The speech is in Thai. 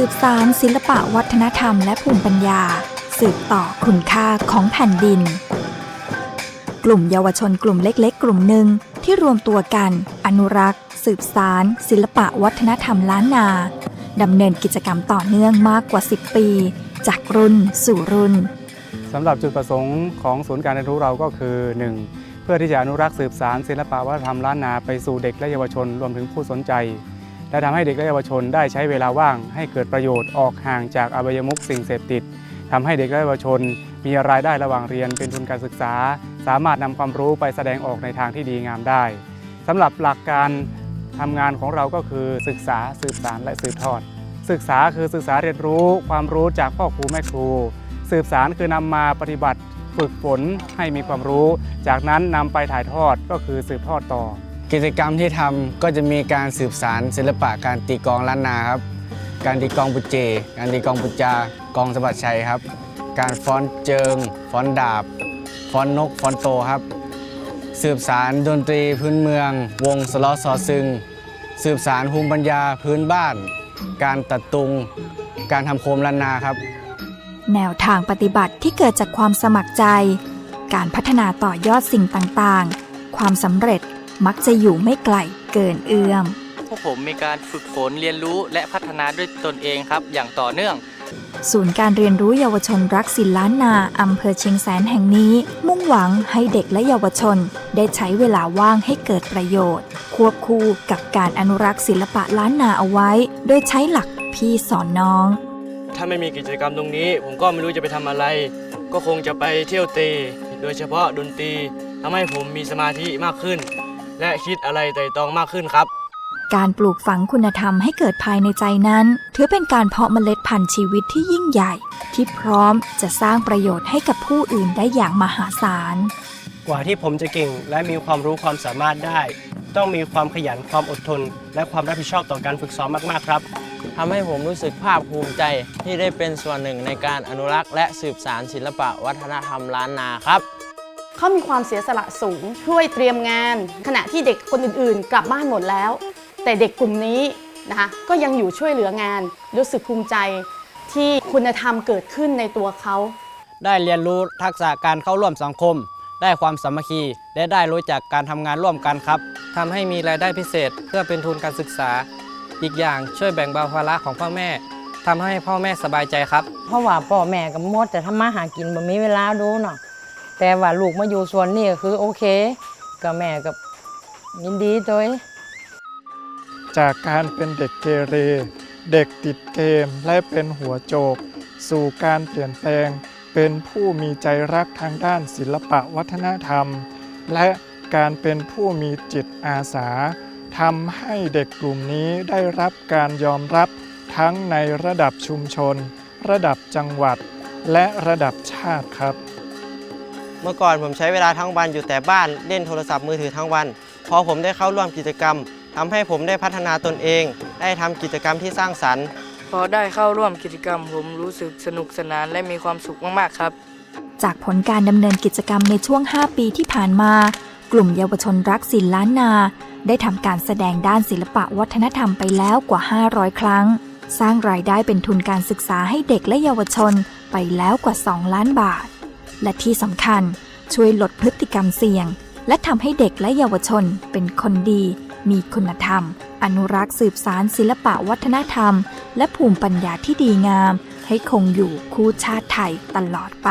สืบสารศิลปะวัฒนธรรมและภูมิปัญญา สืบต่อคุณค่าของแผ่นดิน กลุ่มเยาวชนกลุ่มเล็กๆ กลุ่มหนึ่งที่รวมตัวกัน อนุรักษ์ สืบสารศิลปะวัฒนธรรมล้านนาดำเนินกิจกรรมต่อเนื่องมากกว่า 10 ปี จากรุ่นสู่รุ่นสำหรับจุดประสงค์ของศูนย์การเรียนรู้เราก็คือ 1. เพื่อที่จะอนุรักษ์สืบสารศิลปะวัฒนธรรมล้านนาไปสู่เด็กและเยาวชนรวมถึงผู้สนใจ และทำให้เด็กและเยาวชนได้ใช้เวลาว่าง ให้เกิดประโยชน์ออกห่างจากอบายมุขสิ่งเสพติดทำให้เด็กและเยาวชน มีรายได้ระหว่างเรียนเป็นทุนการศึกษา สามารถนำความรู้ไปแสดงออกในทางที่ดีงามได้สำหรับหลักการทำงานของเราก็คือศึกษาสืบสารและสืบทอด ศึกษาคือศึกษาเรียนรู้ ความรู้จากพ่อครูแม่ครู สืบสารคือนำมาปฏิบัติฝึกฝนให้มีความรู้ จากนั้นนำไปถ่ายทอดก็คือสืบทอดต่อ กิจกรรมที่ทำก็จะมีการสืบสารศิลปะการตีกองล้านนาครับ การตีกองปุจเจ การตีกองปุจจากองสะบัดชัยครับ การฟ้อนเจิง ฟ้อนดาบ ฟ้อนนก ฟ้อนโตครับ สืบสารดนตรีพื้นเมือง วงสล้อซอซึง สืบสารภูมิปัญญาพื้นบ้าน การตัดตุง การทำโคมล้านนาครับ แนวทางปฏิบัติที่เกิดจากความสมัครใจ การพัฒนาต่อยอดสิ่งต่างๆ ความสำเร็จ มักจะอยู่ไม่ไกลเกินเอื้อม พวกผมมีการฝึกฝนเรียนรู้และพัฒนาด้วยตนเองครับ อย่างต่อเนื่อง ศูนย์การเรียนรู้เยาวชนรักศิลล้านนาอำเภอเชียงแสนแห่งนี้ มุ่งหวังให้เด็กและเยาวชน ได้ใช้เวลาว่างให้เกิดประโยชน์ ควบคู่กับการอนุรักษ์ศิลปะล้านนาเอาไว้ โดยใช้หลักพี่สอนน้อง ถ้าไม่มีกิจกรรมตรงนี้ ผมก็ไม่รู้จะไปทำอะไร ก็คงจะไปเที่ยวเตะโดยเฉพาะดนตรีทำให้ผมมีสมาธิมากขึ้น และคิดอะไรไต่ตรองมากขึ้นครับ การปลูกฝังคุณธรรมให้เกิดภายในใจนั้น ถือเป็นการเพาะเมล็ดพันธุ์ชีวิตที่ยิ่งใหญ่ ที่พร้อมจะสร้างประโยชน์ให้กับผู้อื่นได้อย่างมหาศาล กว่าที่ผมจะเก่งและมีความรู้ความสามารถได้ ต้องมีความขยันความอดทน และความรับผิดชอบต่อการฝึกซ้อมมากๆครับ ทำให้ผมรู้สึกภาคภูมิใจที่ได้เป็นส่วนหนึ่งในการอนุรักษ์และสืบสารศิลปะวัฒนธรรมล้านนาครับ เขามีความเสียสละสูง ช่วยเตรียมงาน ขณะที่เด็กคนอื่นๆ กลับบ้านหมดแล้ว แต่เด็กกลุ่มนี้นะคะก็ยังอยู่ช่วยเหลืองาน รู้สึกภูมิใจที่คุณธรรมเกิดขึ้นในตัวเขา ได้เรียนรู้ทักษะการเข้าร่วมสังคม ได้ความสามัคคี และได้รู้จักการทำงานร่วมกันครับทำให้มีรายได้พิเศษเพื่อเป็นทุนการศึกษา อีกอย่างช่วยแบ่งเบาภาระของพ่อแม่ทำให้พ่อแม่สบายใจครับ เพราะว่าพ่อแม่ก็หมดแต่ทำมาหากินบ่มีเวลาดูเนาะ แต่ว่าลูกมาอยู่ส่วนนี้ก็คือโอเคก็แม่ก็ยินดีตัวจากการเป็นเด็กเกเร เด็กติดเกมและเป็นหัวโจก สู่การเปลี่ยนแปลง เป็นผู้มีใจรักทางด้านศิลปะวัฒนธรรม และการเป็นผู้มีจิตอาสาทำให้เด็กกลุ่มนี้ได้รับการยอมรับทั้งในระดับชุมชน ระดับจังหวัด และระดับชาติครับ เมื่อก่อนผมใช้เวลาทั้งวันอยู่แต่บ้านเล่นโทรศัพท์มือถือทั้งวัน พอผมได้เข้าร่วมกิจกรรมทำให้ผมได้พัฒนาตนเอง ได้ทำกิจกรรมที่สร้างสรรค์ พอได้เข้าร่วมกิจกรรม ผมรู้สึกสนุกสนานและมีความสุขมากๆครับ จากผลการดำเนินกิจกรรมในช่วง 5 ปีที่ผ่านมา กลุ่มเยาวชนรักศิลล้านนา ได้ทำการแสดงด้านศิลปะวัฒนธรรมไปแล้วกว่า 500 ครั้ง สร้างรายได้เป็นทุนการศึกษาให้เด็กและเยาวชนไปแล้วกว่า 2 ล้านบาท และที่สำคัญช่วยลดพฤติกรรมเสี่ยง และทำให้เด็กและเยาวชนเป็นคนดี มีคุณธรรม อนุรักษ์สืบสารศิลปะวัฒนธรรม และภูมิปัญญาที่ดีงาม ให้คงอยู่คู่ชาติไทยตลอดไป